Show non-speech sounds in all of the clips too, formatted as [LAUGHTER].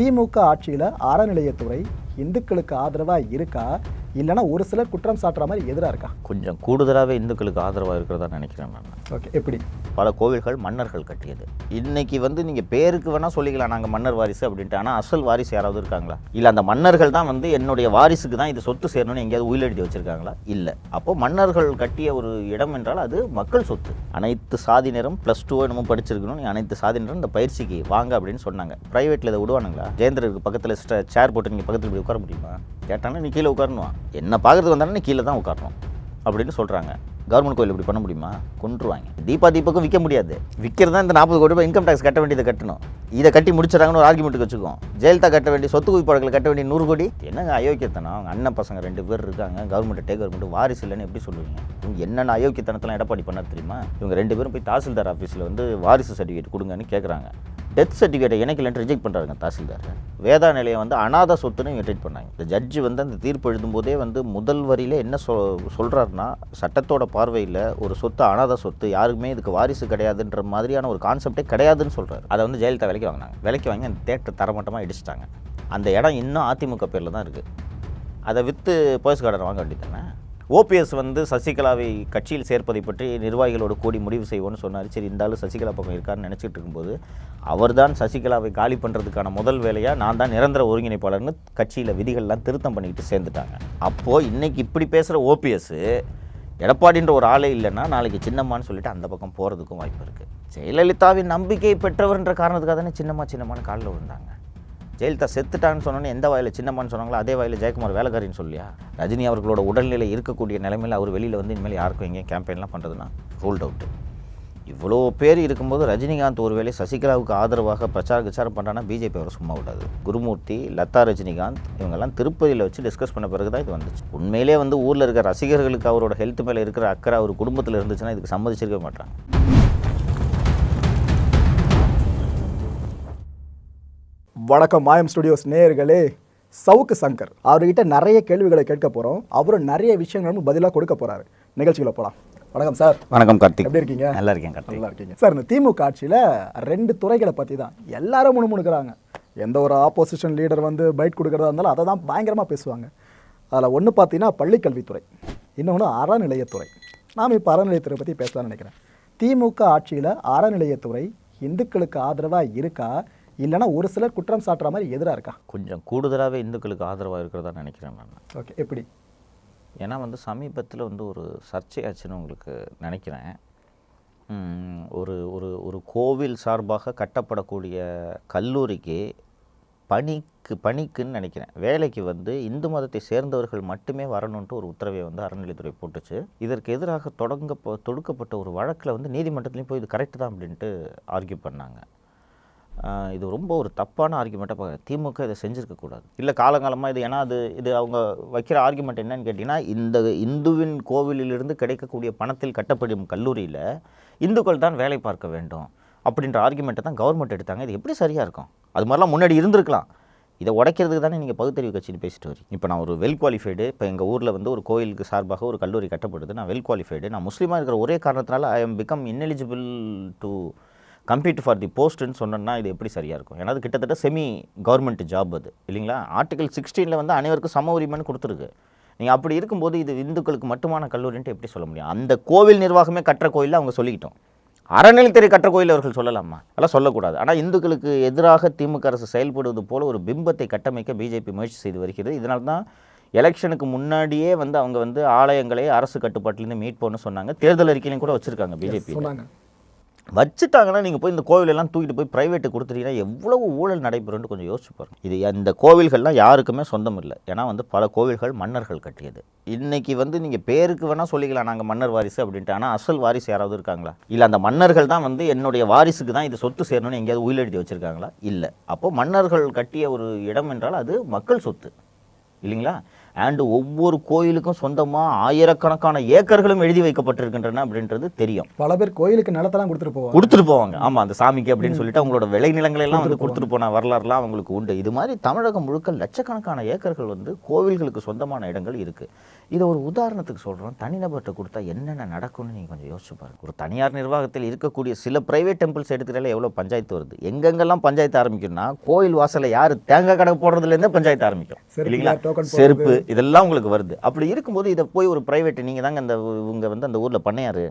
திமுக ஆட்சியில் அறநிலையத்துறை இந்துக்களுக்கு ஆதரவாக இருக்கா? இல்லைன்னா ஒரு சிலர் குற்றம் சாட்டுற மாதிரி எதிராக இருக்கா? கொஞ்சம் கூடுதலாகவே இந்துக்களுக்கு ஆதரவாக இருக்கிறதா நினைக்கிறேன் நான். ஓகே எப்படி? பல கோவில்கள் மன்னர்கள் கட்டியது. இன்னைக்கு வந்து நீங்கள் பேருக்கு வேணால் சொல்லிக்கலாம் நாங்கள் மன்னர் வாரிசு அப்படின்ட்டு. ஆனால் அசல் வாரிசு யாராவது இருக்காங்களா? இல்லை அந்த மன்னர்கள் தான் வந்து என்னுடைய வாரிசுக்கு தான் இது சொத்து சேரணும்னு எங்கேயாவது உயில் எழுதி வச்சிருக்காங்களா? இல்லை. அப்போ மன்னர்கள் கட்டிய ஒரு இடம் என்றால் அது மக்கள் சொத்து. அனைத்து சாதியினரும் ப்ளஸ் டூ என்னமோ படிச்சிருக்கணும் நீ அனைத்து சாதியினரும் இந்த பயிற்சிக்கு வாங்க அப்படின்னு சொன்னாங்க. ப்ரைவேட்டில் இதை விடுவானுங்களா? ஜெயந்திரருக்கு பக்கத்தில் சேர் போட்டு நீங்கள் பக்கத்தில் இப்படி உட்கார முடியுமா? கேட்டாங்கன்னா நீ கீழே உட்காரணும் என்ன பார்க்கறதுக்கு வந்தாலும் நீ கீழே தான் உட்காரணும். அப்படின்னு சொல்கிறாங்க கவர்மெண்ட் கோயில் இப்படி பண்ண முடியுமா? கொண்டுருவாங்க தீபா தீபக்கும் விற்க முடியாது. விற்கிறதா இந்த நாற்பது கோடி ரூபாய் இன்கம் டேக்ஸ் கட்ட வேண்டியதை கட்டணும். இதை கட்டி முடிச்சிடறாங்கன்னு ஒரு ஆர்குமெண்ட்டுக்கு வச்சுக்கோம் ஜெயலலிதா கட்ட வேண்டிய சொத்து குவிப்பாடுகளை கட்ட வேண்டிய நூறு கோடி. என்னங்க அயோக்கியத்தனம்? அவங்க அண்ணன் பசங்க ரெண்டு பேர் இருக்காங்க. கவர்மெண்ட் டேக் கவர்மெண்ட் வாரிசு இல்லைன்னு எப்படி சொல்லுவீங்க? இவங்க என்னென்ன அயோக்கியத்தனத்தெல்லாம் எடப்பாடி பண்ண தெரியுமா? இவங்க ரெண்டு பேரும் போய் தாசில்தார் ஆஃபீஸில் வந்து வாரிசு சர்டிஃபிகேட் கொடுங்கன்னு கேட்குறாங்க டெத் சர்டிஃபிகேட்டை இணைக்கலன்னு ரிஜெக்ட் பண்ணுறாங்க தாசில்தார். வேதா நிலையம் வந்து அனாத சொத்துன்னு இவங்க ட்ரீட் பண்ணாங்க. இந்த ஜட்ஜி வந்து அந்த தீர்ப்பு எழுதும்போதே வந்து முதல் வரியில என்ன சொ சொல்கிறாருன்னா சட்டத்தோட பார்வையில் ஒரு சொத்து அனாத சொத்து யாருக்குமே இதுக்கு வாரிசு கிடையாதுன்ற மாதிரியான ஒரு கான்செப்டே கிடையாதுன்னு சொல்கிறாரு அதை வந்து ஜெயலலிதா விலைக்கு வாங்கினாங்க. விலைக்கு வாங்கி அந்த தேட்டர் தரமட்டமாக இடிச்சிட்டாங்க. அந்த இடம் இன்னும் அதிமுக பேரில் தான் இருக்குது அதை விற்று போயஸ் கார்டன் வாங்க வேண்டியதானே ஓபிஎஸ் வந்து சசிகலாவை கட்சியில் சேர்ப்பதை பற்றி நிர்வாகிகளோடு கூடி முடிவு செய்வோம்னு சொன்னார். சரி இந்த ஆளு சசிகலா பக்கம் இருக்காருன்னு நினச்சிட்டு இருக்கும்போது அவர்தான் சசிகலாவை காலி பண்ணுறதுக்கான முதல் வேலையாக நான் தான் நிரந்தர ஒருங்கிணைப்பாளர்னு கட்சியில் விதிகள்லாம் திருத்தம் பண்ணிக்கிட்டு சேர்ந்துட்டாங்க. அப்போது இன்றைக்கி இப்படி பேசுகிற ஓபிஎஸ்ஸு எடப்பாடின்ற ஒரு ஆளே இல்லைன்னா நாளைக்கு சின்னம்மான்னு சொல்லிட்டு அந்த பக்கம் போகிறதுக்கும் வாய்ப்பு இருக்குது ஜெயலலிதாவின் நம்பிக்கை பெற்றவர்ன்ற காரணத்துக்காக தானே சின்னம்மா சின்னம்மான்னு காலில் விழுந்தாங்க. ஜெயலலிதா செத்துட்டான்னு சொன்னோன்னே எந்த வாயில் சின்னம்மான்னு சொன்னாங்களோ அதே வாயில் ஜெயக்குமார் வேலைக்காரின்னு சொல்லியா? ரஜினி அவர்களோட உடல்நிலை இருக்கக்கூடிய நிலைமையில் அவர் வெளியில் வந்து இனிமேல் யாருக்கும் எங்கேயும் கேம்பெயின்லாம் பண்ணுறதுன்னா ரூல்ட் அவுட்டு இவ்வளோ பேர் இருக்கும்போது ரஜினிகாந்த் ஒருவேளை சசிகலாவுக்கு ஆதரவாக பிரச்சார பிரச்சாரம் பண்ணுறான்னா பிஜேபி அவர் சும்மா விடாது. குருமூர்த்தி லதா ரஜினிகாந்த் இவங்கெல்லாம் திருப்பதியில் வச்சு டிஸ்கஸ் பண்ண பிறகு தான் இது வந்துச்சு. உண்மையிலே வந்து ஊரில் இருக்கிற ரசிகர்களுக்கு அவரோட ஹெல்த் மேலே இருக்கிற அக்கறை அவர் குடும்பத்தில் இருந்துச்சுன்னா இதுக்கு சம்மதிச்சிருக்க மாட்டாங்க. வணக்கம் மாயம் ஸ்டுடியோஸ் நேயர்களே. சவுக்கு சங்கர். அவர்கிட்ட நிறைய கேள்விகளை கேட்க போகிறோம் அவரும் நிறைய விஷயங்களும் பதிலாக கொடுக்க போகிறாரு நிகழ்ச்சிகளை போகலாம் வணக்கம் சார் வணக்கம் கார்த்திக். எப்படி இருக்கீங்க? நல்லா இருக்கேன் கார்த்திக். நல்லா இருக்கீங்க. சார் இந்த திமுக ஆட்சியில் ரெண்டு துறைகளை பற்றி தான். எல்லாரும் முணுமுணுக்கிறாங்க. எந்த ஒரு ஆப்போசிஷன் லீடர் வந்து பைட் கொடுக்குறதா இருந்தாலும் அதை தான் பயங்கரமாக பேசுவாங்க. அதில் ஒன்று பார்த்தீங்கன்னா பள்ளிக்கல்வித்துறை. இன்னொன்று அறநிலையத்துறை. நாம் இப்போ அறநிலையத்துறை பற்றி பேசலாம்னு நினைக்கிறேன். திமுக ஆட்சியில் அறநிலையத்துறை இந்துக்களுக்கு ஆதரவாக இருக்கா? இல்லைன்னா ஒரு சிலர் குற்றம் சாட்டுற மாதிரி எதிராக இருக்கா? கொஞ்சம் கூடுதலாகவே இந்துக்களுக்கு ஆதரவாக இருக்கிறதா நினைக்கிறேன் நான். ஓகே எப்படி? ஏன்னா வந்து சமீபத்தில் வந்து ஒரு சர்ச்சையாச்சுன்னு உங்களுக்கு நினைக்கிறேன். ஒரு ஒரு ஒரு கோவில் சார்பாக கட்டப்படக்கூடிய கல்லூரிக்கு பணிக்கு பணிக்குன்னு நினைக்கிறேன். வேலைக்கு வந்து இந்து மதத்தை சேர்ந்தவர்கள் மட்டுமே வரணுன்ட்டு ஒரு உத்தரவை வந்து அறநிலைத்துறை போட்டுச்சு. இதற்கு எதிராக தொடங்க தொடுக்கப்பட்ட ஒரு வழக்கில் வந்து நீதிமன்றத்துலேயும் போய் இது கரெக்டு தான் அப்படின்ட்டு ஆர்கியூ பண்ணாங்க. இது ரொம்ப ஒரு தப்பான ஆர்குமெண்ட்டாக பார்க்குறேன் திமுக இதை செஞ்சுருக்கக்கூடாது இல்லை காலங்காலமாக இது ஏன்னா அது இது அவங்க வைக்கிற ஆர்குமெண்ட் என்னன்னு கேட்டிங்கன்னா இந்த இந்துவின் கோவிலிலிருந்து கிடைக்கக்கூடிய பணத்தில் கட்டப்படும் கல்லூரியில் இந்துக்கள் தான் வேலை பார்க்க வேண்டும் அப்படின்ற ஆர்குமெண்ட்டை தான் கவர்மெண்ட் எடுத்தாங்க. இது எப்படி சரியாக இருக்கும்? அது மாதிரிலாம் முன்னாடி இருந்திருக்கலாம். இதை உடைக்கிறதுக்கு தானே நீங்கள் பகுத்தறிவு கட்சின்னு பேசிட்டு வரீங்க. இப்போ நான் ஒரு வெல் குவாலிஃபைடு இப்போ எங்கள் ஊரில் வந்து ஒரு கோயிலுக்கு சார்பாக ஒரு கல்லூரி கட்டப்படுது. நான் வெல் குவாலிஃபைடு நான் முஸ்லீமாக இருக்கிற ஒரே காரணத்தினால I am become ineligible to compete for the போஸ்ட்டுன்னு சொன்னோன்னா இது எப்படி சரியாக இருக்கும்? ஏன்னா அது கிட்டத்தட்ட செமி கவர்மெண்ட் ஜாப் அது. இல்லைங்களா? ஆர்டிகல் சிக்ஸ்டீனில் வந்து அனைவருக்கும் சம உரிமைன்னு கொடுத்துருக்கு. நீங்கள் அப்படி இருக்கும்போது இது இந்துக்களுக்கு மட்டுமான கல்லூரின்ட்டு எப்படி சொல்ல முடியும்? அந்த கோவில் நிர்வாகமே கட்டுற கோயிலில் அவங்க சொல்லிக்கிட்டோம். அறநிலைத்துறை கற்ற கோயில் அவர்கள் சொல்லலாமா? அதெல்லாம் சொல்லக்கூடாது. ஆனால் இந்துக்களுக்கு எதிராக திமுக அரசு செயல்படுவது போல ஒரு பிம்பத்தை கட்டமைக்க பிஜேபி முயற்சி செய்து வருகிறது. இதனால தான் எலெக்ஷனுக்கு முன்னாடியே வந்து அவங்க வந்து ஆலயங்களை அரசு கட்டுப்பாட்டிலேருந்து மீட் பண்ண சொன்னாங்க. தேர்தல் அறிக்கையிலையும் கூட வச்சுருக்காங்க பிஜேபி சொன்னாங்க. வச்சுட்டாங்கன்னா நீங்கள் போய் இந்த கோவிலெல்லாம் தூக்கிட்டு போய் ப்ரைவேட்டு கொடுத்துட்டீங்கன்னா எவ்வளவு ஊழல் நடைபெறும்னு கொஞ்சம் யோசிச்சு இது இந்த கோவில்கள்லாம் யாருக்குமே சொந்தம் இல்லை. ஏன்னா வந்து பல கோவில்கள் மன்னர்கள் கட்டியது. இன்னைக்கு வந்து நீங்கள் பேருக்கு வேணால் சொல்லிக்கலாம் நாங்கள் மன்னர் வாரிசு அப்படின்ட்டு. ஆனால் அசல் வாரிசு யாராவது இருக்காங்களா? இல்லை அந்த மன்னர்கள் தான் வந்து என்னுடைய வாரிசுக்கு தான் இது சொத்து சேரணும்னு எங்கேயாவது உயில் எழுதி வச்சுருக்காங்களா? இல்லை. அப்போது மன்னர்கள் கட்டிய ஒரு இடம் என்றால் அது மக்கள் சொத்து. இல்லைங்களா? அண்ட் ஒவ்வொரு கோயிலுக்கும் சொந்தமாக ஆயிரக்கணக்கான ஏக்கர்களும் எழுதி வைக்கப்பட்டிருக்கின்றன அப்படின்றது தெரியும். பல பேர் கோயிலுக்கு நிலத்தெல்லாம் கொடுத்துட்டு போவாங்க. கொடுத்துட்டு போவாங்க. ஆமா அந்த சாமிக்கு அப்படின்னு சொல்லிட்டு அவங்களோட விளைநிலங்களை எல்லாம் வந்து கொடுத்துட்டு போன வரலாறுலாம் அவங்களுக்கு உண்டு. இது மாதிரி தமிழகம் முழுக்க லட்சக்கணக்கான ஏக்கர்கள் வந்து கோவில்களுக்கு சொந்தமான இடங்கள் இருக்கு. இதை ஒரு உதாரணத்துக்கு சொல்றோம். தனிநபர்கிட்ட கொடுத்தா என்னென்ன நடக்கும்னு நீங்க கொஞ்சம் யோசிச்சு பாருங்க. ஒரு தனியார் நிர்வாகத்தில் இருக்கக்கூடிய சில பிரைவேட் டெம்பிள்ஸ் எடுத்துட்டாலே எவ்வளவு பஞ்சாயத்து வருது. எங்கெங்கெல்லாம் பஞ்சாயத்து ஆரம்பிக்கும்னா கோயில் வாசல்ல யாரு தேங்காய் கடை போடுறதுல இருந்தே பஞ்சாயத்து ஆரம்பிக்கும். இல்லைங்களா? செருப்பு இதெல்லாம் உங்களுக்கு வருது. அப்படி இருக்கும்போது இதை போய் ஒரு பிரைவேட் நீங்கள் தாங்க அந்த இவங்க வந்து அந்த ஊரில் பண்ணையாரு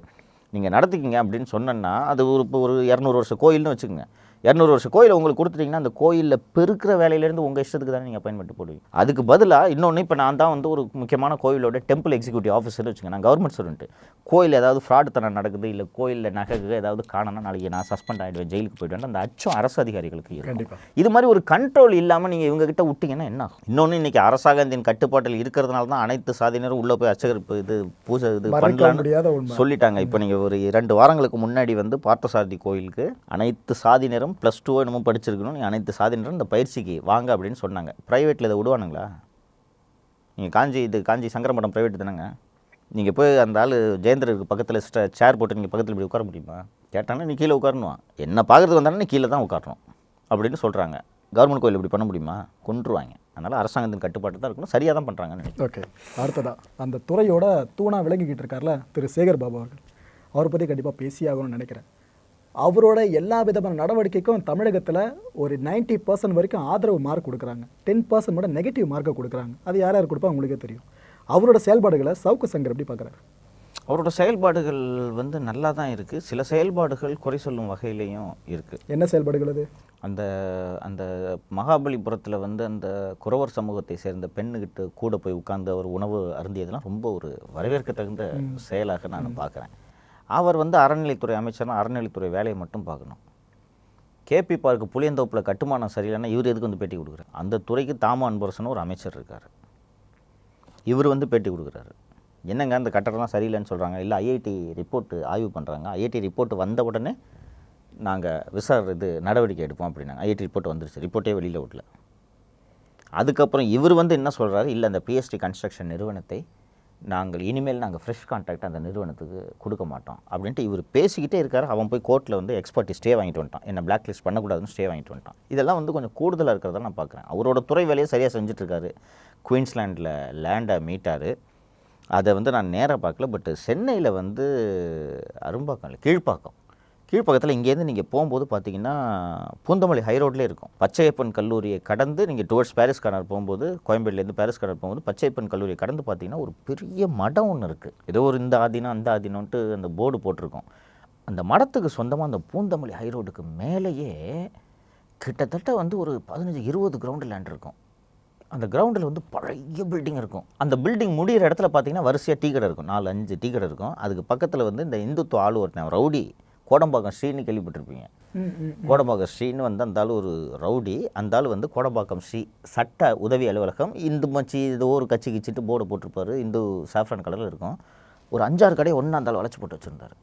நீங்கள் நடத்திக்கிங்க அப்படின்னு சொன்னேன்னா அது ஒரு இப்போ ஒரு இரநூறு வருஷம் கோயில்னு வச்சுக்கோங்க. இரநூறு வருஷம் கோயிலை உங்களுக்கு கொடுத்துட்டீங்கன்னா அந்த கோயிலில் பெருக்கிற வேலையிலேருந்து உங்கள் இஷ்டத்துக்கு தானே நீங்கள் பயன்பட்டு போடுவீங்க. அதுக்கு பதிலாக இன்னொன்று இப்போ நான் தான் வந்து ஒரு முக்கியமான கோயிலோட டெம்பிள் எக்ஸிக்யூட்டிவ் ஆஃபீஸர் வச்சுங்க நான் கவர்மெண்ட் ஸ்டூடெண்ட் கோயில் ஏதாவது ஃப்ராடு தனம் நடக்குது இல்லை கோயிலில் நகை ஏதாவது காணனா நாளைக்கு நான் சஸ்பெண்ட் ஆகிடுவேன் ஜெயிலுக்கு போயிடுவேன் அந்த அச்சம் அரசு அதிகாரிகளுக்கு இது மாதிரி ஒரு கண்ட்ரோல் இல்லாமல் நீங்கள் இவங்க கிட்ட விட்டீங்கன்னா என்ன ஆகும்? இன்னொன்று இன்னைக்கு அரசாங்கத்தின் கட்டுப்பாட்டில் இருக்கிறதுனால தான் அனைத்து சாதியினரும் உள்ளே போய் அர்ச்சகர் இப்ப இது பூஜை இது பண்ணலான்னு சொல்லிட்டாங்க. இப்போ நீங்கள் ஒரு இரண்டு வாரங்களுக்கு முன்னாடி வந்து பார்த்தசாரதி கோயிலுக்கு அனைத்து சாதியினரும் ப்ளஸ் டூ என்னமோ படிச்சிருக்கணும். நீ அனைத்து சாதியினரும் இந்த பயிற்சிக்கு வாங்க அப்படின்னு சொன்னாங்க. ப்ரைவேட்டில் இதை விடுவானுங்களா? நீங்கள் காஞ்சி இது காஞ்சி சங்கரமடம் ப்ரைவேட் தானேங்க? நீங்கள் போய் அந்த ஆள் ஜெயந்திரருக்கு பக்கத்தில் சேர் போட்டு நீங்கள் பக்கத்தில் இப்படி உட்கார முடியுமா? கேட்டாங்கன்னா நீ கீழே உட்காரணுவான். என்ன பார்க்குறது வந்தாலும் நீ கீழே தான் உட்காரணும். அப்படின்னு சொல்கிறாங்க கவர்மெண்ட் கோயில் இப்படி பண்ண முடியுமா? கொன்றுவாங்க அதனால் அரசாங்கத்தின் கட்டுப்பாட்டு தான் இருக்கணும். சரியாக தான் பண்ணுறாங்கன்னு நினைக்கிறேன். ஓகே அடுத்ததா. அந்த துறையோட தூணாக விளங்கிக்கிட்டு இருக்கார்ல திரு சேகர் பாபு அவர்கள். அவரை பற்றி கண்டிப்பாக பேசியாகணும்னு நினைக்கிறேன். அவரோட எல்லா விதமான நடவடிக்கைக்கும் தமிழகத்தில் ஒரு 90% பர்சன்ட் வரைக்கும் ஆதரவு மார்க் கொடுக்குறாங்க. டென் பர்சன்ட் மட்டும் நெகட்டிவ் மார்க்கை கொடுக்குறாங்க. அது யார் யார் கொடுப்பா உங்களுக்கே தெரியும். அவரோட செயல்பாடுகளை சவுக்கு சங்கர் எப்படி பார்க்குறாரு? அவரோட செயல்பாடுகள் வந்து நல்லா தான் இருக்குது சில செயல்பாடுகள் குறை சொல்லும் வகையிலையும் இருக்குது என்ன செயல்பாடுகள் அது? அந்த அந்த மகாபலிபுரத்தில் வந்து அந்த குறவர் சமூகத்தை சேர்ந்த பெண்ணுகிட்ட கூட போய் உட்கார்ந்து அவர் உணவு அருந்தியதெல்லாம் ரொம்ப ஒரு வரவேற்கத்தகுந்த செயலாக நான் பார்க்குறேன். அவர் வந்து அறநிலைத்துறை அமைச்சர்னா அறநிலைத்துறை வேலையை மட்டும் பார்க்கணும். கேபி பார்க்கு புளியந்தோப்பில் கட்டுமானம் சரியில்லைன்னா இவர் எதுக்கு வந்து பேட்டி கொடுக்குறாரு? அந்த துறைக்கு தாம அன்பரசன் ஒரு அமைச்சர் இருக்கார். இவர் வந்து பேட்டி கொடுக்குறாரு. என்னங்க அந்த கட்டடம்லாம் சரியில்லைன்னு சொல்கிறாங்க இல்லை ஐஐடி ரிப்போர்ட்டு ஆய்வு பண்ணுறாங்க ஐஐடி ரிப்போர்ட் வந்த உடனே நாங்கள் விசார இது நடவடிக்கை எடுப்போம் அப்படின்னாங்க. ஐஐடி ரிப்போர்ட் வந்துருச்சு. ரிப்போர்ட்டே வெளியில் விடல அதுக்கப்புறம் இவர் வந்து என்ன சொல்கிறாரு இல்லை அந்த பிஎஸ்டி கன்ஸ்ட்ரக்ஷன் நிறுவனத்தை நாங்கள் இனிமேல் நாங்கள் ஃப்ரெஷ் கான்ட்ராக்ட் அந்த நிறுவனத்துக்கு கொடுக்க மாட்டோம் அப்படின்ட்டு இவர் பேசிக்கிட்டே இருக்கார். அவன் போய் கோர்ட்டில் வந்து எக்ஸ்பர்ட்டி ஸ்டே வாங்கிட்டு வந்துட்டான். என்ன பிளாக் லிஸ்ட் பண்ணக்கூடாதுன்னு ஸ்டே வாங்கிட்டு வந்துட்டான். இதெல்லாம் வந்து கொஞ்சம் கூடுதலாக இருக்கிறத நான் பார்க்குறேன் அவரோட துறை வேலையை சரியாக செஞ்சுட்டு குயின்ஸ்லாண்டில் லேண்டை மீட்டார். அதை வந்து நான் நேராக பார்க்கல பட் சென்னையில் வந்து அரும்பாக்கம் இல்லை கீழ்ப்பாக்கம். கீழ்ப்பக்கத்தில் இங்கேருந்து நீங்கள் போகும்போது பார்த்தீங்கன்னா பூந்தமல்லி ஹை ரோட்லேயே இருக்கும். பச்சையப்பன் கல்லூரியை கடந்து நீங்கள் டுவர்ட்ஸ் பாரிஸ் கார்னர் போகும்போது கோயம்பேடுலேருந்து பாரிஸ் கார்னர் போகும்போது பச்சையப்பன் கல்லூரியை கடந்து பார்த்தீங்கன்னா ஒரு பெரிய மடம் ஒன்று இருக்குது ஏதோ ஒரு இந்த ஆதினம் அந்த ஆதீனம்ன்ட்டு அந்த போர்டு போட்டிருக்கோம். அந்த மடத்துக்கு சொந்தமாக அந்த பூந்தமல்லி ஹை ரோடுக்கு மேலேயே கிட்டத்தட்ட வந்து ஒரு பதினஞ்சு இருபது கிரவுண்டு லேண்ட் இருக்கும். அந்த கிரவுண்டில் வந்து பழைய பில்டிங் இருக்கும். அந்த பில்டிங் முடிகிற இடத்துல பார்த்தீங்கன்னா வரிசையாக டீ கடை இருக்கும். நாலு அஞ்சு டீ கடை இருக்கும். அதுக்கு பக்கத்தில் வந்து இந்த இந்துத்துவ ஆளு ஒருத்தன் ரவுடி கோடம்பாக்கம் ஸ்ரீன்னு கேள்விப்பட்டிருப்பீங்க. கோடம்பாக்கம் ஸ்ரீன்னு வந்து அந்த ஆள் ஒரு ரவுடி அந்த ஆள் வந்து கோடம்பாக்கம் ஸ்ரீ சட்ட உதவி அலுவலகம் இந்து மச்சி ஏதோ ஒரு கட்சி கிச்சிட்டு போர்டு போட்டிருப்பாரு இந்து சாஃப்ரான் கலரில் இருக்கும். ஒரு அஞ்சாறு கடையை ஒன்றா அந்த ஆள் வளைச்சு போட்டு வச்சுருந்தாரு.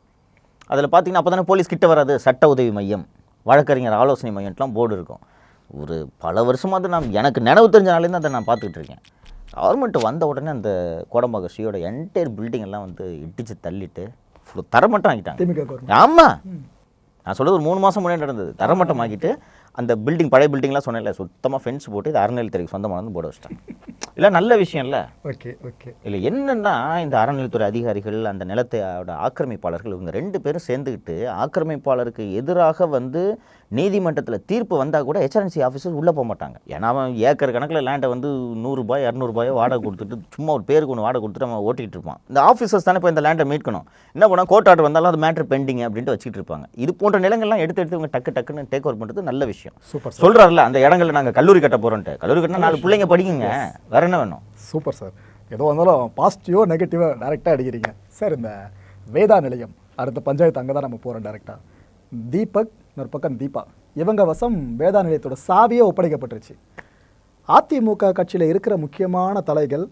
அதில் பார்த்தீங்கன்னா அப்போ தானே போலீஸ் கிட்ட வராது சட்ட உதவி மையம் வழக்கறிஞர் ஆலோசனை மையம்லாம் போர்டு இருக்கும். ஒரு பல வருஷமாவது நான் எனக்கு நினைவு தெரிஞ்ச நாள்லேருந்து அதை நான் பார்த்துக்கிட்டு இருக்கேன். கவர்மெண்ட் வந்த உடனே அந்த கோடம்பாக்கம் ஸ்ரீயோட என்டையர் பில்டிங் எல்லாம் வந்து இடிச்சு தள்ளிட்டு தரமட்டம் ஆக்கிட்டாங்க திமுக கவர்மெண்ட் ஆமா. நான் சொல்றது ஒரு மூணு மாசம் முன்னாடி நடந்தது. தரமட்டம் ஆக்கிட்டு அந்த பில்டிங் பழைய பில்டிங்லாம் சொன்னேன்ல சுத்தமாக ஃபென்ஸ் போட்டு இது அறநிலைத்துறைக்கு சொந்தமானது போட வச்சிட்டாங்க. இல்லை நல்ல விஷயம் இல்லை ஓகே ஓகே. இல்லை என்னன்னா இந்த அறநிலைத்துறை அதிகாரிகள் அந்த நிலத்தையோட ஆக்கிரமிப்பாளர்கள் இவங்க ரெண்டு பேரும் சேர்ந்துக்கிட்டு ஆக்கிரமிப்பாளருக்கு எதிராக வந்து நீதிமன்றத்தில் தீர்ப்பு வந்தால் கூட ஹெச்ஆர்என்சி ஆஃபீஸர் உள்ளே போக மாட்டாங்க. ஏன்னா அவன் ஏக்கர் கணக்கில் லேண்டை வந்து நூறுரூபாய் இரநூறுபாயோ வாடகை கொடுத்துட்டு சும்மா ஒரு பேருக்கு ஒன்று வாடகை கொடுத்துட்டு அவன் ஓட்டிகிட்டு இருப்பான். இந்த ஆஃபீஸர்ஸ் தானே இப்போ இந்த லேண்டை மீட்கணும். என்ன பண்ணால் கோர்ட் ஆர்டர் வந்தாலும் அது மேட்ரு பெண்டிங் அப்படின்ட்டு வச்சுக்கிட்டு இருப்பாங்க. இது போன்ற நிலங்கள்லாம் எடுத்து எடுத்து இவங்க டக்கு டக்குன்னு டேக் ஓவர் பண்ணுறது நல்ல விஷயம். சூப்பர் சொல்கிறாருல அந்த இடங்கள்ல நாங்கள் கல்லூரி கட்ட போகிறோன்ட்டு கல்லூரி கட்டினா நாலு பிள்ளைங்க படிக்குங்க. வேற என்ன வேணும்? சூப்பர் சார் ஏதோ வந்தாலும் பாசிட்டிவோ நெகட்டிவோ டேரெக்டாக அடிக்கிறீங்க. சார் இந்த வேதா நிலையம் அடுத்த பஞ்சாயத்து அங்கே தான் நம்ம போகிறோம் டேரெக்டாக தீபக் இன்னொரு பக்கம் தீபா. இவங்க வசம் வேதா நிலையத்தோட சாவியே ஒப்படைக்கப்பட்டுருச்சு. அதிமுக கட்சியில் இருக்கிற முக்கியமான தலைகள்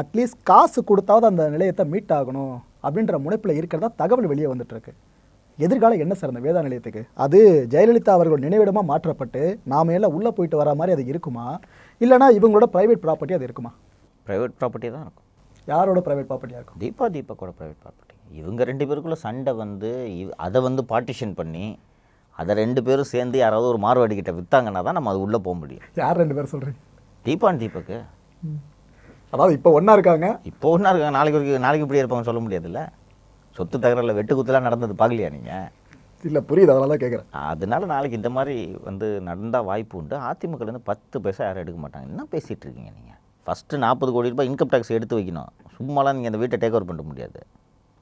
அட்லீஸ்ட் காசு கொடுத்தாவது அந்த நிலையத்தை மீட் ஆகணும் அப்படின்ற முனைப்பில் இருக்கிறதா தகவல் வெளியே வந்துட்டு இருக்கு எதிர்காலம் என்ன சார் அந்த வேதா நிலையத்துக்கு அது ஜெயலலிதா அவர்கள் நினைவிடமாக மாற்றப்பட்டு நாம எல்லாம் உள்ளே போயிட்டு வர மாதிரி அது இருக்குமா? இல்லைனா இவங்களோட ப்ரைவேட் ப்ராப்பர்ட்டி அது இருக்குமா? ப்ரைவேட் ப்ராப்பர்ட்டி தான் இருக்கும். யாரோட ப்ரைவேட் ப்ராப்பர்ட்டியாக இருக்கும்? தீபா தீபக்கோட ப்ரைவேட் ப்ராப்பர்ட்டி இவங்க ரெண்டு பேருக்குள்ள சண்டை வந்து இவ் அதை வந்து பார்ட்டிஷன் பண்ணி அதை ரெண்டு பேரும் சேர்ந்து யாராவது ஒரு மார்வாடி கிட்ட விற்றாங்கன்னா தான் நம்ம அது உள்ளே போக முடியும். யார் ரெண்டு பேரும் சொல்கிறீங்க தீபான் தீபக்கு. அதாவது இப்போ ஒன்றா இருக்காங்க? இப்போ ஒன்றா இருக்காங்க. நாளைக்கு வரைக்கும் நாளைக்கு இப்படி இருப்பாங்க சொல்ல முடியாதுல்ல? சொத்து தகராறில் வெட்டு குத்துலாம் நடந்தது பார்க்கலையா நீங்கள் இல்லை புரியுது. அதனால தான் கேட்குறேன் அதனால நாளைக்கு இந்த மாதிரி வந்து நடந்தால் வாய்ப்பு உண்டு. அதிமுகலேருந்து பத்து பைசா யாரும் எடுக்க மாட்டாங்க. என்ன பேசிகிட்டு இருக்கீங்க நீங்கள் ஃபஸ்ட்டு நாற்பது கோடி ரூபாய் இன்கம் டேக்ஸ் எடுத்து வைக்கணும். சும்மாலாம் நீங்கள் அந்த வீட்டை டேக் ஓவர் பண்ண முடியாது.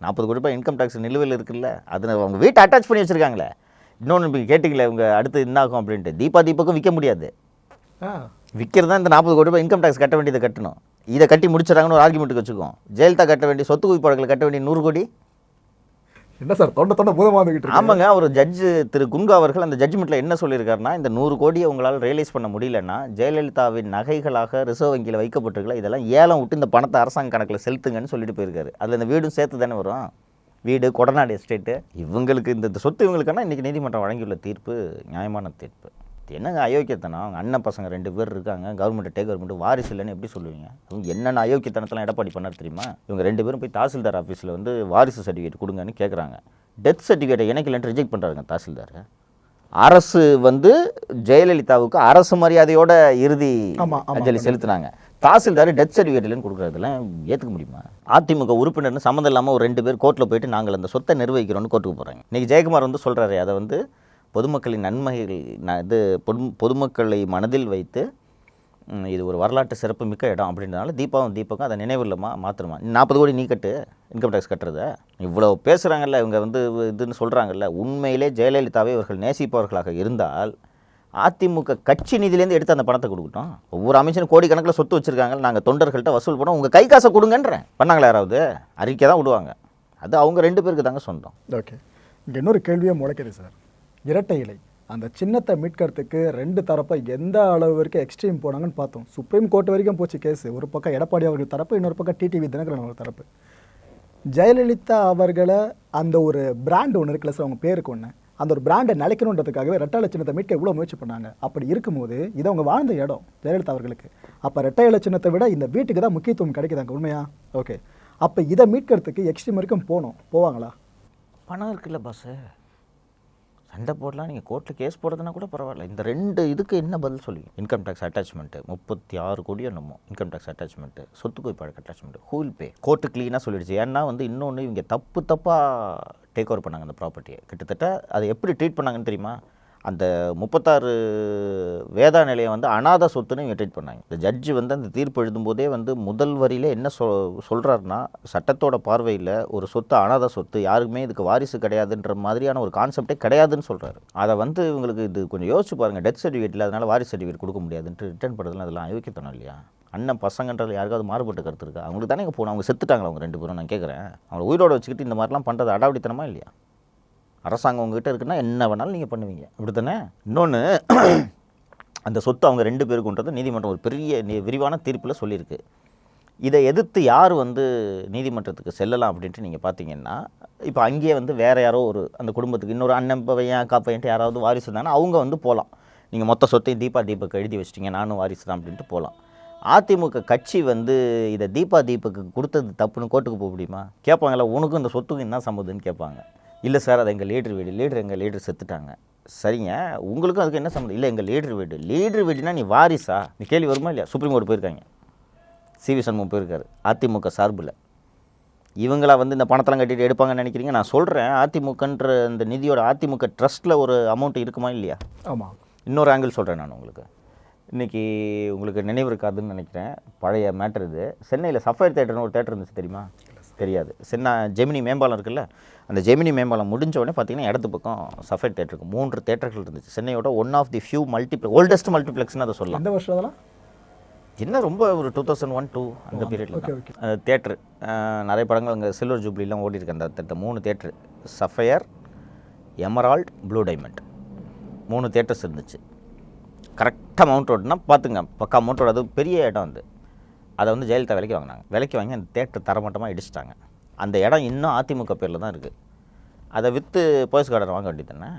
நாற்பது கோடி ரூபாய் இன்கம் டேக்ஸ் நிலுவையில் இருக்குல்ல? அது அவங்க வீட்டை அட்டாச் பண்ணி வச்சுருக்காங்களே. இன்னொன்று இப்போ கேட்டிங்களே இவங்க அடுத்து என்ன ஆகும் அப்படின்ட்டு. தீபா தீபக்கும் விற்க முடியாது. விற்கிறது தான் இந்த நாற்பது கோடி ரூபாய் இன்கம் டேக்ஸ் கட்ட வேண்டியதை கட்டணும். இதை கட்டி முடிச்சிடறாங்கன்னு ஒரு ஆர்குமெண்ட்டுக்கு வச்சுக்கோம் ஜெயலலிதா கட்ட வேண்டிய சொத்து குவிப்பாளர்கள் கட்ட வேண்டிய நூறு கோடி? என்ன சார் தொண்டை தொண்டை இருக்கு. ஆமாங்க ஒரு ஜட்ஜு திரு குன்கா அவர்கள் அந்த ஜட்ஜ்மெண்ட்டில் என்ன சொல்லியிருக்காருன்னா இந்த நூறு கோடியை உங்களால் ரியலைஸ் பண்ண முடியலன்னா ஜெயலலிதாவின் நகைகளாக ரிசர்வ் வங்கியில் வைக்கப்பட்டிருக்கல இதெல்லாம் ஏலம் விட்டு இந்த பணத்தை அரசாங்க கணக்கில் செலுத்துங்கன்னு சொல்லிட்டு போயிருக்காரு. அதில் இந்த வீடும் சேர்த்து தானே வரும்? வீடு கொடநாடு எஸ்டேட்டு. இவங்களுக்கு இந்த சொத்து இவங்களுக்கான இன்றைக்கி நீதிமன்றம் வழங்கியுள்ள தீர்ப்பு நியாயமான தீர்ப்பு. என்னங்க அயோக்கியத்தனம்? அவங்க அண்ணன் பசங்க ரெண்டு பேர் இருக்காங்க கவர்மெண்ட் டே கவர்மெண்ட் வாரிசு இல்லைன்னு எப்படி சொல்லுவீங்க? அவங்க என்னென்ன அயோக்கியத்தனத்தெல்லாம் எடப்பாடி பண்ணார் தெரியுமா? இவங்க ரெண்டு பேரும் போய் தாசில்தார் ஆஃபீஸில் வந்து வாரிசு சர்டிஃபிகேட் கொடுங்கன்னு கேட்குறாங்க டெத் சர்டிஃபிகேட்டை இல்லைன்னு ரிஜெக்ட் பண்ணுறாங்க தாசில்தார்? அரசு வந்து ஜெயலலிதாவுக்கு அரசு மரியாதையோட இறுதி அஞ்சலி செலுத்தினாங்க. தாசில்தார் டெத் சர்டிஃபிகேட்லன்னு கொடுக்குறதெல்லாம் ஏற்றுக்க முடியுமா? அதிமுக உறுப்பினர்னு சம்மந்தம் இல்லாமல் ஒரு ரெண்டு பேர் கோர்ட்டில் போயிட்டு நாங்கள் அந்த சொத்தை நிர்வகிக்கிறோம்னு கோர்ட்டுக்கு போகிறாங்க இன்றைக்கி ஜெயக்குமார் வந்து சொல்கிறாரு அதை வந்து பொதுமக்களின் நன்மைகள் இது பொது பொதுமக்களை மனதில் வைத்து இது ஒரு வரலாற்று சிறப்பு மிக்க இடம் அப்படின்றனால தீபாவும் தீபக்கும் அதை நினைவில்லமா மாற்றணுமா நாற்பது கோடி நீ கட்டு. Income tax கட்டுறத? இவ்வளோ பேசுகிறாங்கல்ல இவங்க வந்து இதுன்னு சொல்கிறாங்கல்ல உண்மையிலே ஜெயலலிதாவை இவர்கள் நேசிப்பவர்களாக இருந்தால் அதிமுக கட்சி நிதியிலேருந்து எடுத்து அந்த பணத்தை கொடுக்கட்டும். ஒவ்வொரு அமைச்சரும் கோடிக்கணக்கில் சொத்து வச்சுருக்காங்க நாங்கள் தொண்டர்கள்ட்ட வசூல் பண்ணோம். உங்கள் கை காசை கொடுங்கன்றேன். பண்ணாங்களா யாராவது? அறிக்கை தான் விடுவாங்க. அது அவங்க ரெண்டு பேருக்கு தாங்க சொந்தம். ஓகே. இங்கே இன்னொரு கேள்வியே முளைக்குது சார். இரட்டை இலை. அந்த சின்னத்தை மீட்கிறதுக்கு ரெண்டு தரப்பை எந்த அளவு வரைக்கும் எக்ஸ்ட்ரீம் போனாங்கன்னு பார்த்தோம். சுப்ரீம் கோர்ட் வரைக்கும் போச்சு கேஸ் ஒரு பக்கம் எடப்பாடி அவர்கள் தரப்பு இன்னொரு பக்கம் டிடிவி தினகரன் அவர்கள் தரப்பு. ஜெயலலிதா அவர்களை அந்த ஒரு பிராண்ட் ஒன்று இருக்குல்ல சார் அவங்க பேருக்கு ஒன்று அந்த ஒரு பிராண்டை நிலைக்கணுன்றதுக்காகவே ரெட்டை லட்சணத்தை மீட்க இவ்வளோ முயற்சி பண்ணாங்க? அப்படி இருக்கும்போது இது அவங்க வாழ்ந்த இடம் ஜெயலலிதா அவர்களுக்கு. அப்போ ரெட்டை லட்சணத்தை விட இந்த வீட்டுக்கு தான் முக்கியத்துவம் கிடைக்குதாங்க உண்மையா? ஓகே அப்போ இதை மீட்கிறதுக்கு எக்ஸ்ட்ரீம் வரைக்கும் போகணும் போவாங்களா? பணம் இருக்குல்ல பஸ்ஸு சண்டை போடலாம் நீங்கள் கோர்ட்டில் கேஸ் போடுறதுனா கூட பரவாயில்ல. இந்த ரெண்டு இதுக்கு என்ன பதில் சொல்லி? இன்கம் டேக்ஸ் அட்டாச்மெண்ட்டு முப்பத்தி ஆறு கோடி என்னமோ இன்கம் டேக்ஸ் அட்டாச்மெண்ட்டு சொத்து குவிப்பாடு அட்டாச்மெண்ட் ஹூல் பே கோர்ட்டு க்ளீனாக சொல்லிடுச்சு. ஏன்னா வந்து இன்னொன்று இவங்க தப்பு தப்பாக டேக் ஓவர் பண்ணாங்க அந்த ப்ராப்பர்ட்டியை கிட்டத்தட்ட அதை எப்படி ட்ரீட் பண்ணாங்கன்னு தெரியுமா? அந்த முப்பத்தாறு வேதா நிலையம் வந்து அனாதை சொத்துன்னு இவங்க ட்ரீட் பண்ணாங்க. இந்த ஜட்ஜு வந்து அந்த தீர்ப்பு எழுதும்போதே வந்து முதல் வரியில் என்ன சொ சொல்கிறாருன்னா சட்டத்தோட பார்வையில் ஒரு சொத்து அனாதை சொத்து யாருக்குமே இதுக்கு வாரிசு கிடையாதுன்ற மாதிரியான ஒரு கான்செப்டே கிடையாதுன்னு சொல்கிறாரு அதை வந்து இவங்களுக்கு இது கொஞ்சம் யோசிச்சு பாருங்கள் டெத் சர்டிஃபிகேட் இல்லாதனால வாரிசு சர்டிஃபிகேட் கொடுக்க முடியாதுன்ட்டு ரிட்டர்ன் பண்ணுறதுலாம் அதெல்லாம் அயோக்கியத்தனம் இல்லையா? அண்ணன் பசங்கன்றது யாருக்காவது மாறுபட்ட கருத்து இருக்கா? அவங்களுக்கு தானே போகணும் அவங்க செத்துட்டாங்களா அவங்க ரெண்டு பேரும்? நான் கேட்குறேன் அவங்க உயிரோட வச்சுக்கிட்டு இந்த மாதிரிலாம் பண்ணுறது அடாவடித்தனமா இல்லையா? அரசாங்கம் உங்ககிட்ட இருக்குன்னா என்ன வேணாலும் நீங்கள் பண்ணுவீங்க. அப்படி தானே இன்னொன்று [CLEARS THROAT] அந்த சொத்து அவங்க ரெண்டு பேருக்குன்றது நீதிமன்றம் ஒரு பெரிய நி- விரிவான தீர்ப்பில் சொல்லியிருக்கு. இதை எதிர்த்து யார் வந்து நீதிமன்றத்துக்கு செல்லலாம் அப்படின்ட்டு நீங்கள் பார்த்தீங்கன்னா இப்போ அங்கேயே வந்து வேறு யாரோ ஒரு அந்த குடும்பத்துக்கு இன்னொரு அண்ணன் பையன் அக்கா பையன்ட்டு யாராவது வாரிசு இருந்தாங்கன்னா அவங்க வந்து போகலாம் நீங்கள் மொத்த சொத்தையும் தீபா தீபக்கு எழுதி வச்சிட்டீங்க நானும் வாரிசு தான் அப்படின்ட்டு போகலாம் அதிமுக கட்சி வந்து இதை தீபா தீபக்கு கொடுத்தது தப்புன்னு கோர்ட்டுக்கு போக முடியுமா? கேட்பாங்களா உனக்கும் இந்த சொத்துக்கும் என்ன சம்மதுன்னு கேட்பாங்க. இல்லை சார் அது எங்கள் லீடர் வீடு. லீடர் எங்கள் லீடர் செத்துட்டாங்க. சரிங்க. உங்களுக்கும் அதுக்கு என்ன சம்மந்தம் இல்லை எங்கள் லீடர் வீடு. லீடர் வீடுனா நீ வாரிசா? நீ கேள்வி வருமா இல்லையா? சுப்ரீம் கோர்ட் போயிருக்காங்க. சிவி சண்முகம் போயிருக்காரு. அதிமுக சார்பில். இவங்களா வந்து இந்த பணத்தெல்லாம் கட்டிட்டு எடுப்பாங்கன்னு நினைக்கிறீங்க? நான் சொல்கிறேன் அதிமுகன்ற இந்த நிதியோட அதிமுக ட்ரஸ்ட்டில் ஒரு அமௌண்ட் இருக்குமா இல்லையா? ஆமாம் இன்னொரு ஆங்கிள் சொல்கிறேன் நான் உங்களுக்கு. இன்றைக்கி உங்களுக்கு நினைவு இருக்காதுன்னு நினைக்கிறேன். பழைய மேட்டர் இது. சென்னையில் சஃபயர் தேட்டர்னு ஒரு தேட்டர் இருந்துச்சு தெரியுமா? தெரியாது. சென்னை ஜெமினி மேம்பாலம் இருக்குல்ல? அந்த ஜெமினி மேம்பாலம் முடிஞ்ச உடனே பார்த்தீங்கன்னா இடத்து பக்கம் சஃபயர் தேட்டர் இருக்கும் மூன்று தேட்டர்கள் இருந்துச்சு. சென்னையோட one of the few multiplex oldest மல்டிப்ளெக்ஸ்னு அதை சொல்லலாம். எந்த வருஷம் அதெல்லாம்? என்ன ரொம்ப ஒரு டூ தௌசண்ட் ஒன் டூ அந்த பீரியடில் okay. தேட்ரு நிறைய படங்கள் அங்கே சில்வர் ஜூப்ளிலாம் ஓடி இருக்கு அந்த தேட்டர் மூணு theatre sapphire emerald blue diamond மூணு தேட்டர்ஸ் இருந்துச்சு. கரெக்டாக மவுண்ட் ரோடுனா பார்த்துங்க. பக்கா மவுண்ட் ரோடு அது பெரிய இடம் வந்து அதை வந்து ஜெயலலிதா விலைக்கு வாங்கினாங்க. விலைக்கு வாங்கி அந்த தேட்டர் தரமட்டமாக இடிச்சிட்டாங்க. அந்த இடம் இன்னும் அதிமுக பேரில் தான் இருக்குது அதை விற்று போயஸ் கார்டன் வாங்க வேண்டியது தானே?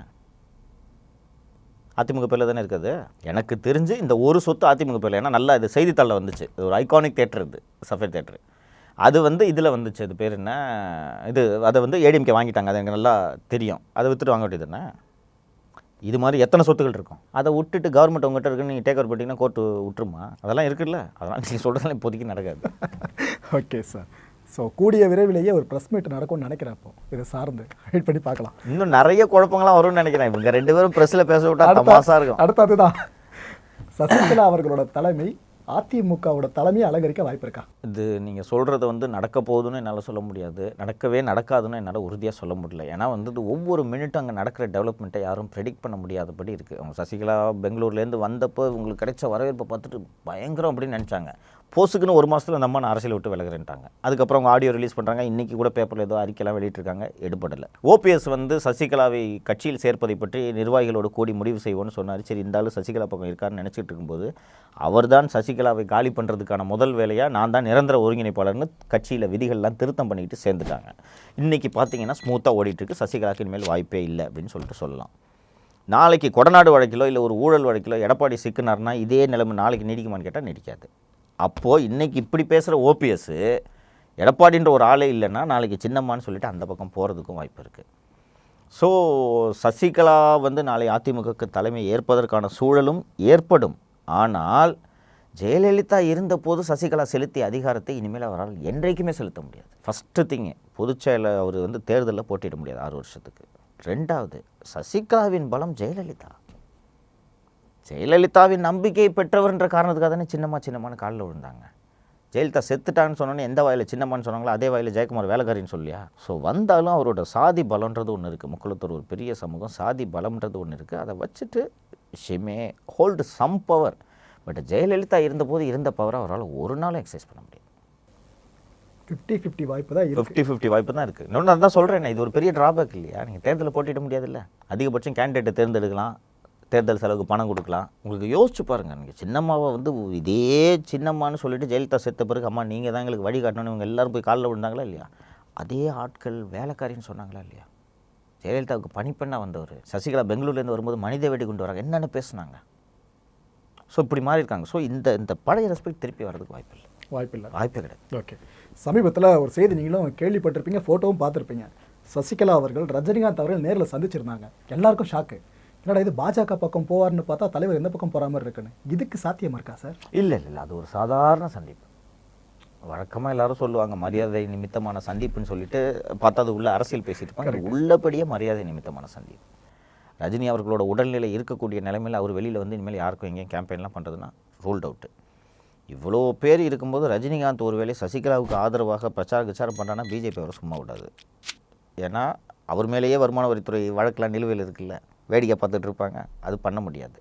அதிமுக பேரில் தானே இருக்குது எனக்கு தெரிஞ்சு இந்த ஒரு சொத்து அதிமுக பேரில் ஏன்னா நல்லா இது செய்தித்தாளில் வந்துச்சு. இது ஒரு ஐகானிக் தேட்டர் இது சஃபேர் தேட்டரு அது வந்து இதில் வந்துச்சு. அது பேர் என்ன? இது அதை வந்து ஏடிஎம்கே வாங்கிட்டாங்க. அது எனக்கு நல்லா தெரியும். அதை விற்றுட்டு வாங்க வேண்டியது தானே? இது மாதிரி எத்தனை சொத்துக்கள் இருக்கும்? அதை விட்டுட்டு கவர்மெண்ட் உங்ககிட்ட இருக்குன்னு நீங்கள் டேக் ஓவர் பண்ணிட்டீங்கன்னா கோர்ட்டு விட்டுருமா? அதெல்லாம் இருக்குல்ல. அதெல்லாம் நீங்கள் சொல்கிறதெல்லாம் இப்போதைக்கு நடக்காது. [LAUGHS] ஓகே சார் ஸோ கூடிய விரைவிலேயே ஒரு ப்ரெஸ் மீட் நடக்கும்னு நினைக்கிறேன் அப்போ. இதை சார்ந்து. வெயிட் பண்ணி பார்க்கலாம். இன்னும் நிறைய குழப்பங்கள்லாம் வரும்னு நினைக்கிறேன். இவங்க ரெண்டு பேரும் ப்ரெஸ்ஸில் பேச விட்டா தமாசா இருக்கும். அடுத்ததுதான் சசிகலா அவர்களோட தலைமை அதிமுகவோட தலைமையை அலங்கரிக்க வாய்ப்பு இருக்கா? இது நீங்கள் சொல்கிறது வந்து நடக்க போகுதுன்னு என்னால் சொல்ல முடியாது. நடக்கவே நடக்காதுன்னு என்னால் உறுதியாக சொல்ல முடியல. ஏன்னா வந்து ஒவ்வொரு மினிட்டும் அங்கே நடக்கிற டெவலப்மெண்ட்டை யாரும் ப்ரெடிக்ட் பண்ண முடியாதபடி இருக்குது அவங்க சசிகலா பெங்களூர்லேருந்து வந்தப்போ இவங்களுக்கு கிடைச்ச வரவேற்பை பார்த்துட்டு பயங்கரம் அப்படின்னு நினச்சாங்க. போஸுக்குன்னு ஒரு மாதத்தில் நம்ம நான் அரசியல் விட்டு விலகிறேன்ட்டாங்க. அதுக்கப்புறம் அவங்க ஆடியோ ரிலீஸ் பண்ணுறாங்க இன்றைக்கி கூட பேப்பரில் ஏதோ அறிக்கைலாம் வெளியிட்டிருக்காங்க. எடுபடலை. ஓபிஎஸ் வந்து சசிகலாவை கட்சியில் சேர்ப்பதை பற்றி நிர்வாகிகளோடு கூடி முடிவு செய்வோன்னு சொன்னார். சரி இந்த சசிகலா பக்கம் இருக்காருன்னு நினச்சிட்டு இருக்கும்போது அவர்தான் சசிகலாவை காலி பண்ணுறதுக்கான முதல் வேலையாக நான் தான் நிரந்தர ஒருங்கிணைப்பாளர்னு கட்சியில் விதிகள்லாம் திருத்தம் பண்ணிக்கிட்டு சேர்ந்துட்டாங்க. இன்றைக்கி பார்த்தீங்கன்னா ஸ்மூத்தாக ஓடிட்டுருக்கு. சசிகலாக்கு இனிமேல் வாய்ப்பே இல்லை அப்படின்னு சொல்லிட்டு சொல்லலாம். நாளைக்கு கொடநாடு வழக்கிலோ இல்லை ஒரு ஊழல் வழக்கிலோ எடப்பாடி சிக்கினார்னா இதே நிலைமை நாளைக்கு நீடிக்குமான்னு கேட்டால் நீடிக்காது. அப்போது இன்றைக்கி இப்படி பேசுகிற ஓபிஎஸ் எடப்பாடின்ற ஒரு ஆளே இல்லைன்னா நாளைக்கு சின்னம்மான்னு சொல்லிட்டு அந்த பக்கம் போகிறதுக்கும் வாய்ப்பு இருக்குது ஸோ சசிகலா வந்து நாளை அதிமுகக்கு தலைமை ஏற்பதற்கான சூழலும் ஏற்படும். ஆனால் ஜெயலலிதா இருந்தபோது சசிகலா செலுத்திய அதிகாரத்தை இனிமேல் அவரால் என்றைக்குமே செலுத்த முடியாது. ஃபஸ்ட்டு திங்கு பொதுச்செயல அவர் வந்து தேர்தலில் போட்டியிட முடியாது ஆறு வருஷத்துக்கு. ரெண்டாவது சசிகலாவின் பலம் ஜெயலலிதா. ஜெயலலிதாவின் நம்பிக்கை பெற்றவர்ன்ற காரணத்துக்காக தானே சின்னம்மா சின்னம்மான்னு காலில் விழுந்தாங்க. ஜெயலலிதா செத்துட்டான்னு சொன்னோன்னே எந்த வாயில் சின்னம்மான்னு சொன்னாங்களோ அதே வாயில் ஜெயக்குமார் வேலைக்காரின்னு சொல்லியா? ஸோ வந்தாலும் அவரோட சாதி பலம்ன்றது ஒன்று இருக்குது முக்குளத்தூர் ஒரு பெரிய சமூகம் சாதி பலம்ன்றது ஒன்று இருக்குது அதை வச்சுட்டு she may hold some power but Jayalalithaa இருந்தபோது இருந்த பவரை அவரால் ஒரு நாளும் எக்ஸசைஸ் பண்ண முடியாது. ஃபிஃப்டி ஃபிஃப்டி வாய்ப்பு தான் ஃபிஃப்டி ஃபிஃப்டி வாய்ப்பு தான் இருக்குது இன்னொன்று அதான் சொல்கிறேன் இது ஒரு பெரிய ட்ராபேக் இல்லையா? நீங்கள் தேர்தலில் போட்டியிட முடியாதுல்ல. அதிகபட்சம் கேண்டிடேட்டை தேர்ந்தெடுக்கலாம். தேர்தல் செலவுக்கு பணம் கொடுக்கலாம். உங்களுக்கு யோசிச்சு பாருங்கள் நீங்கள் சின்னம்மாவை வந்து இதே சின்னம்மான்னு சொல்லிட்டு ஜெயலலிதா செத்த பிறகு அம்மா நீங்கள் தான் எங்களுக்கு வழி காட்டணும். இவங்க எல்லாரும் போய் காலில் விழுந்தாங்களா இல்லையா? அதே ஆட்கள் வேலைக்காரின்னு சொன்னாங்களா இல்லையா? ஜெயலலிதாவுக்கு பணிப்பெண்ணாக வந்தவர். சசிகலா பெங்களூர்லேருந்து வரும்போது மனித வெடி கொண்டு வராங்க. என்னென்ன பேசுனாங்க. ஸோ இப்படி மாறி இருக்காங்க. ஸோ இந்த இந்த பழைய ரெஸ்பெக்ட் திருப்பி வர்றதுக்கு வாய்ப்பு இல்லை. வாய்ப்பு இல்லை வாய்ப்பே கிடையாது. ஓகே. சமீபத்தில் ஒரு செய்தி நீங்களும் கேள்விப்பட்டிருப்பீங்க ஃபோட்டோவும் பார்த்துருப்பீங்க. சசிகலா அவர்கள் ரஜினிகாந்த் அவர்கள் நேரில் சந்திச்சிருந்தாங்க. எல்லாருக்கும் ஷாக்கு என்னடா இது பாஜக பக்கம் போவார்னு பார்த்தா தலைவர் எந்த பக்கம் போகிற மாதிரி இருக்குன்னு? இதுக்கு சாத்தியமா இருக்கா சார்? இல்லை இல்லை அது ஒரு சாதாரண சந்திப்பு. வழக்கமாக எல்லாரும் சொல்லுவாங்க மரியாதை நிமித்தமான சந்திப்புன்னு சொல்லிட்டு பார்த்தா அது உள்ள அரசியல் பேசிட்டு இருப்பாங்க. அது உள்ளபடியே மரியாதை நிமித்தமான சந்திப்பு. ரஜினி அவர்களோட உடல்நிலை இருக்கக்கூடிய நிலைமையில் அவர் வெளியில் வந்து இனிமேல் யாருக்கும் எங்கேயும் கேம்பெயின்லாம் பண்ணுறதுன்னா ரூல்ட் அவுட்டு இவ்வளோ பேர் இருக்கும்போது ரஜினிகாந்த் ஒருவேளை சசிகலாவுக்கு ஆதரவாக பிரச்சார பிரச்சாரம் பண்ணுறான்னா பிஜேபி அவரை சும்மா விடாது. ஏன்னா அவர் மேலேயே வருமான வரித்துறை வழக்கெல்லாம் நிலுவையில் இருக்குல்ல. வேடிக்கை பார்த்துட்டு இருப்பாங்க. அது பண்ண முடியாது.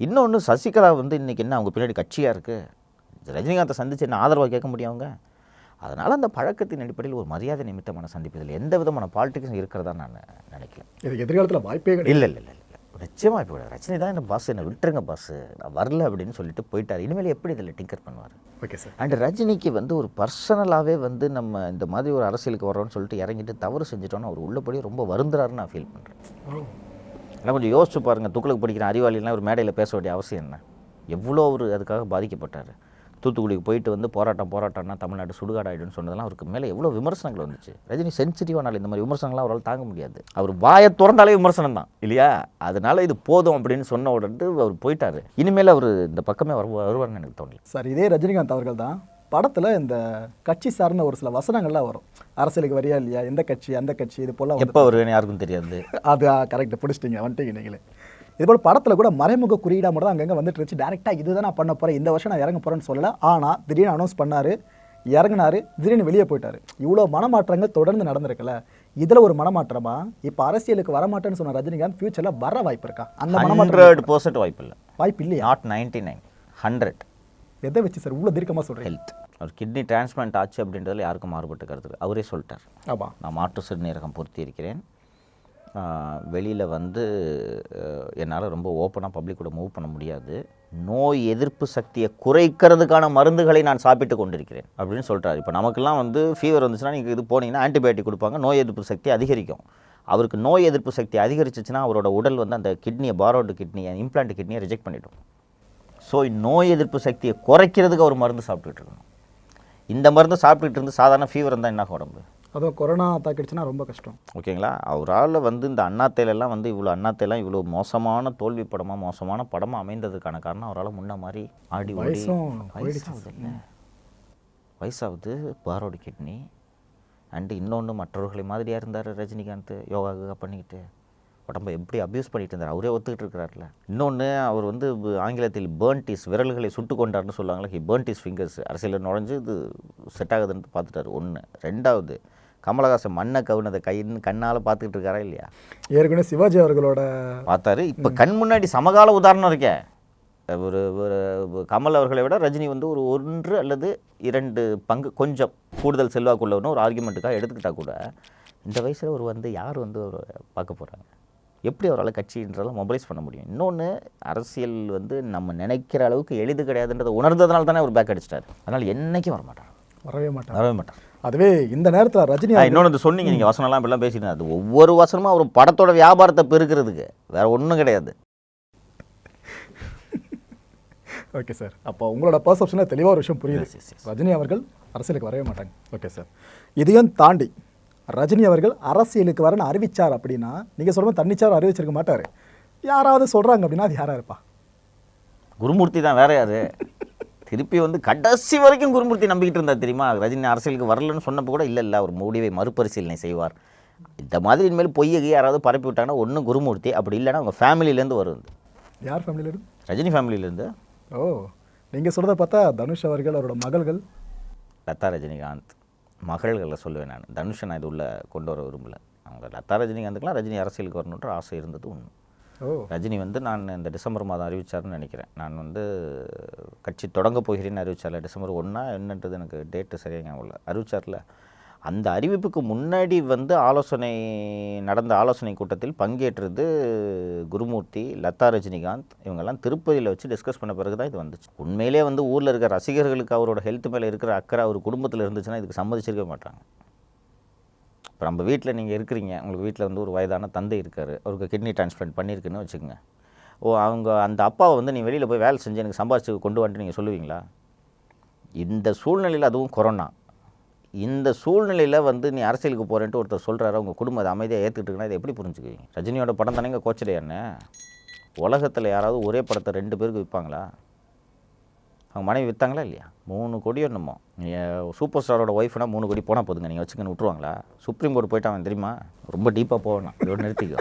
இன்னொன்று சசிகலா வந்து இன்றைக்கி என்ன அவங்க பின்னாடி கட்சியாக இருக்குது ரஜினிகாந்தை சந்திச்சு என்ன ஆதரவாக கேட்க முடியும் அவங்க? அதனால் அந்த பழக்கத்தின் அடிப்படையில் ஒரு மரியாதை நிமித்தமான சந்திப்பு இதில் எந்த விதமான பாலிட்டிக்ஸும் இருக்கிறதா நான் நினைக்கல. இது எதிர்காலத்தில் வாய்ப்பே இல்லை இல்லை இல்லை நிச்சயமாக இப்போ ரஜினி தான் என்ன பாஸ் என்ன விட்டுருங்க பாஸ் நான் வரல அப்படின்னு சொல்லிட்டு போயிட்டார். இனிமேல் எப்படி இதில் டிங்கர் பண்ணுவார்? ஓகே சார் அண்ட் ரஜினிக்கு வந்து ஒரு பர்சனலாகவே வந்து நம்ம இந்த மாதிரி ஒரு அரசியலுக்கு வர்றோம்னு சொல்லிட்டு இறங்கிட்டு தவறு செஞ்சிட்டோன்னு அவர் உள்ளபடியே ரொம்ப வருந்துறாருன்னு நான் ஃபீல் பண்ணுறேன் எல்லாம் கொஞ்சம் யோசிச்சு பாருங்கள் துக்களுக்கு படிக்கிற அறிவாளிலாம் ஒரு மேடையில் பேச வேண்டிய அவசியம் என்ன? எவ்வளோ அவர் அதுக்காக பாதிக்கப்பட்டார்? தூத்துக்குடிக்கு போயிட்டு வந்து போராட்டம் போராட்டம்னா தமிழ்நாடு சுடுகாடாயிடும்னு சொன்னதெல்லாம் அவருக்கு மேலே எவ்வளோ விமர்சனங்கள் வந்துச்சு. ரஜினி சென்சிட்டிவானால இந்த மாதிரி விமர்சனங்கள்லாம் அவரால் தாங்க முடியாது. அவர் வாயை திறந்தாலே விமர்சனம் தான். இல்லையா? அதனால இது போதும் அப்படின்னு சொன்ன உடனே அவர் போயிட்டார். இனிமேல் அவர் இந்த பக்கமே வரு வருவார்னு எனக்கு தோணல. சார் இதே ரஜினிகாந்த் அவர்கள் தான் படத்தில் இந்த கட்சி சார்ந்த ஒரு சில வசனங்கள்லாம் வரும். அரசியலுக்கு வரியா இல்லையா? எந்த கட்சி அந்த கட்சி இது போல எப்போ வருவேன்னு யாருக்கும் தெரியாது. [LAUGHS] அது கரெக்ட் பிடிச்சிட்டிங்க வந்துட்டீங்க நீங்களே. இது போல் படத்தில் கூட மறைமுக குறியீடாக மட்டும் அங்கங்கே வந்துட்டு இருந்துச்சு. டேரெக்டாக இதுதான் நான் பண்ண போகிறேன் இந்த வருஷம் நான் இறங்க போகிறேன்னு சொல்லலை. ஆனால் திடீர்னு அனௌன்ஸ் பண்ணார். இறங்குனாரு. திடீர்னு வெளியே போயிட்டாரு. இவ்வளோ மனமாற்றங்கள் தொடர்ந்து நடந்திருக்குல்ல. இதில் ஒரு மனமாற்றமா? இப்போ அரசியலுக்கு வரமாட்டேன்னு சொன்ன ரஜினிகாந்த் ஃபியூச்சரில் வர வாய்ப்பு இருக்கா? அந்த மனமாற்றம் பர்சன்ட் வாய்ப்பு இல்லை. வாய்ப்பு இல்லையா? நாட் நைன்டி நைன் ஹண்ட்ரட் எதை வச்சு சார்? இவ்வளோ தீர்க்கமாக சொல்கிறீங்க ஹெல்த் அவர் கிட்னி டிரான்ஸ்பிளான்ட் ஆச்சு அப்படின்றதுல யாருக்கும் மாறுபட்ட கருத்து. அவரே சொல்லிட்டார். ஆமாம் நான் மாற்று சிறுநீரகம் பொருத்தி இருக்கிறேன். வெளியில் வந்து என்னால் ரொம்ப ஓப்பனாக பப்ளிக் கூட மூவ் பண்ண முடியாது. நோய் எதிர்ப்பு சக்தியை குறைக்கிறதுக்கான மருந்துகளை நான் சாப்பிட்டு கொண்டிருக்கிறேன் அப்படின்னு சொல்கிறார் இப்போ நமக்கெல்லாம் வந்து ஃபீவர் வந்துச்சுன்னா நீங்கள் இது போனீங்கன்னா ஆன்டிபயோட்டிக் கொடுப்பாங்க. நோய் எதிர்ப்பு சக்தி அதிகரிக்கும். அவருக்கு நோய் எதிர்ப்பு சக்தி அதிகரிச்சிச்சுன்னா அவரோட உடல் வந்து அந்த கிட்னியை பாரோடு கிட்னியை இம்ப்ளான்ட் கிட்னியை ரிஜெக்ட் பண்ணிடும். ஸோ நோய் எதிர்ப்பு சக்தியை குறைக்கிறதுக்கு அவர் மருந்து சாப்பிட்டுட்டு இருக்கணும். இந்த மருந்து சாப்பிட்டுட்டு இருந்து சாதாரண ஃபீவர் இருந்தால் என்ன உடம்பு? அதுவும் கொரோனா தாக்கிடுச்சுன்னா ரொம்ப கஷ்டம். ஓகேங்களா? அவரால் வந்து இந்த அண்ணாத்தையிலெல்லாம் வந்து இவ்வளோ அண்ணாத்தையெல்லாம் இவ்வளோ மோசமான தோல்வி படமாக மோசமான படமாக அமைந்ததுக்கான காரணம் அவரால் முன்ன மாதிரி ஆடி. வயசாகுது வயசாகுது பாரோடு கிட்னி அண்டு இன்னொன்று மற்றவர்களை மாதிரியாக இருந்தார் ரஜினிகாந்த் யோகா யோகா பண்ணிக்கிட்டு. உடம்பை எப்படி அப்யூஸ் பண்ணிட்டு இருந்தார் அவரே ஒத்துக்கிட்டு இருக்கிறார்ல இன்னொன்று அவர் வந்து ஆங்கிலத்தில் பேர்ன்டிஸ் விரல்களை சுட்டு கொண்டார்னு சொல்லுவாங்களே ஹி பேர்ன்டிஸ் ஃபிங்கர்ஸ் அரசியலில் நுழைஞ்சு இது செட் ஆகுதுன்னு பார்த்துட்டாரு. ஒன்று ரெண்டாவது கமலஹாசன் மண்ணை கவுனதை கைன்னு கண்ணால் பார்த்துக்கிட்டு இருக்காரா இல்லையா? ஏற்கனவே சிவாஜி அவர்களோட பார்த்தாரு. இப்போ கண் முன்னாடி சமகால உதாரணம் இருக்கே. ஒரு ஒரு கமல் அவர்களை விட ரஜினி வந்து ஒரு ஒன்று அல்லது இரண்டு பங்கு கொஞ்சம் கூடுதல் செல்வாக்குள்ளவனு ஒரு ஆர்குமெண்ட்டுக்காக எடுத்துக்கிட்டா கூட இந்த வயசில் ஒரு வந்து யார் வந்து பார்க்க போகிறாங்க எப்படி அவரால் கட்சின்றதெல்லாம் மொபைலைஸ் பண்ண முடியும்? இன்னொன்று அரசியல் வந்து நம்ம நினைக்கிற அளவுக்கு எளிது கிடையாதுன்றதை உணர்ந்ததுனால தானே அவர் பேக் அடிச்சிட்டார். அதனால் என்னைக்கும் வர மாட்டார் வரவே மாட்டாங்க வரவே மாட்டார். அதுவே இந்த நேரத்தில் ரஜினி இன்னொன்று சொன்னீங்க நீங்கள் வசனம்லாம் இப்படிலாம் பேசிட்டு அது ஒவ்வொரு வசனமும் அவர் படத்தோட வியாபாரத்தை பெருக்கிறதுக்கு. வேற ஒன்றும் கிடையாது. [LAUGHS] ஓகே சார் அப்போ உங்களோட பர்செப்ஷனில் தெளிவாக ஒரு விஷயம் புரியுது. ரஜினி அவர்கள் அரசியலுக்கு வரவே மாட்டாங்க. ஓகே சார் இதையும் தாண்டி ரஜினி அவர்கள் அரசியலுக்கு வரன்னு அறிவிச்சார் அப்படின்னா நீங்கள் சொல்ற மாதிரி தன்னிச்சார் அறிவிச்சிருக்க மாட்டார். யாராவது சொல்கிறாங்க அப்படின்னா அது யாராக இருப்பா? குருமூர்த்தி தான் வேற யாரு? திருப்பி வந்து கடைசி வரைக்கும் குருமூர்த்தி நம்பிக்கிட்டு இருந்தார் தெரியுமா? ரஜினி அரசியலுக்கு வரலன்னு சொன்னப்போ கூட இல்லை இல்லை அவர் முடிவை மறுபரிசீலனை செய்வார். இந்த மாதிரி இனிமேல் பொய்யை யாராவது பரப்பி விட்டாங்கன்னா ஒன்று குருமூர்த்தி அப்படி இல்லைன்னா அவங்க ஃபேமிலியிலேருந்து வரும் இது. யார் ஃபேமிலியில் இருந்து? ரஜினி ஃபேமிலியிலேருந்து ஓ நீங்கள் சொல்கிறத பார்த்தா தனுஷ் அவர்கள் அவரோட மகள்கள். லதா ரஜினிகாந்த். மகள்களை சொல்லுவேன் நான். தனுஷை நான் இது உள்ள கொண்டு வர விரும்பல. அவங்க லதா ரஜினிகாந்துக்கெலாம் ரஜினி அரசியலுக்கு வரணுன்ற ஆசை இருந்தது ஓ. ரஜினி வந்து நான் இந்த டிசம்பர் மாதம் அறிவிச்சாருன்னு நினைக்கிறேன். நான் வந்து கட்சி தொடங்க போகிறேன்னு அறிவிச்சார்ல டிசம்பர் ஒன்றா என்னன்றது எனக்கு டேட்டு சரியாக ஞாபகம் இல்லை. அறிவிச்சார்ல. அந்த அறிவிப்புக்கு முன்னாடி வந்து ஆலோசனை நடந்த ஆலோசனை கூட்டத்தில் பங்கேற்றது குருமூர்த்தி லதா ரஜினிகாந்த். இவங்கெல்லாம் திருப்பதியில் வச்சு டிஸ்கஸ் பண்ண பிறகு தான் இது வந்துச்சு. உண்மையிலே வந்து ஊரில் இருக்கிற ரசிகர்களுக்கு அவரோட ஹெல்த் மேலே இருக்கிற அக்கறை அவர் குடும்பத்தில் இருந்துச்சுன்னா இதுக்கு சம்மதிச்சிருக்க மாட்டாங்க. இப்போ நம்ம வீட்டில் நீங்கள் இருக்கிறீங்க. உங்களுக்கு வீட்டில் வந்து ஒரு வயதான தந்தை இருக்கார். அவருக்கு கிட்னி டிரான்ஸ்பிளான்ட் பண்ணியிருக்குன்னு வச்சுக்கோங்க. ஓ அவங்க அந்த அப்பாவை வந்து நீ வெளியில் போய் வேலை செஞ்சு எனக்கு சம்பாரிச்சு கொண்டு வந்துட்டு நீங்கள் சொல்லுவீங்களா? இந்த சூழ்நிலையில் அதுவும் கொரோனா. இந்த சூழ்நிலையில் வந்து நீ அரசியலுக்கு போகிறேன்ட்டு ஒருத்தர் சொல்கிறாரு உங்கள் குடும்பம் அதை அமைதியாக ஏற்றுக்கிட்டுருக்குன்னா இதை எப்படி புரிஞ்சுக்குவீங்க? ரஜினியோட படம் தானேங்க கோச்சடையான்னு உலகத்தில் யாராவது ஒரே படத்தை ரெண்டு பேருக்கு விற்பாங்களா அவங்க மனைவி விற்றாங்களா இல்லையா? மூணு கோடி என்னமோ. நீங்கள் சூப்பர் ஸ்டாரோட ஒய்ஃப்னா மூணு கோடி போனால் போதுங்க. நீங்கள் வச்சுக்கன்னு விட்ருவாங்களா சுப்ரீம் கோர்ட் போயிட்டு அவன் தெரியுமா? ரொம்ப டீப்பாக போகணும். இதோட நிறுத்திக்கோ.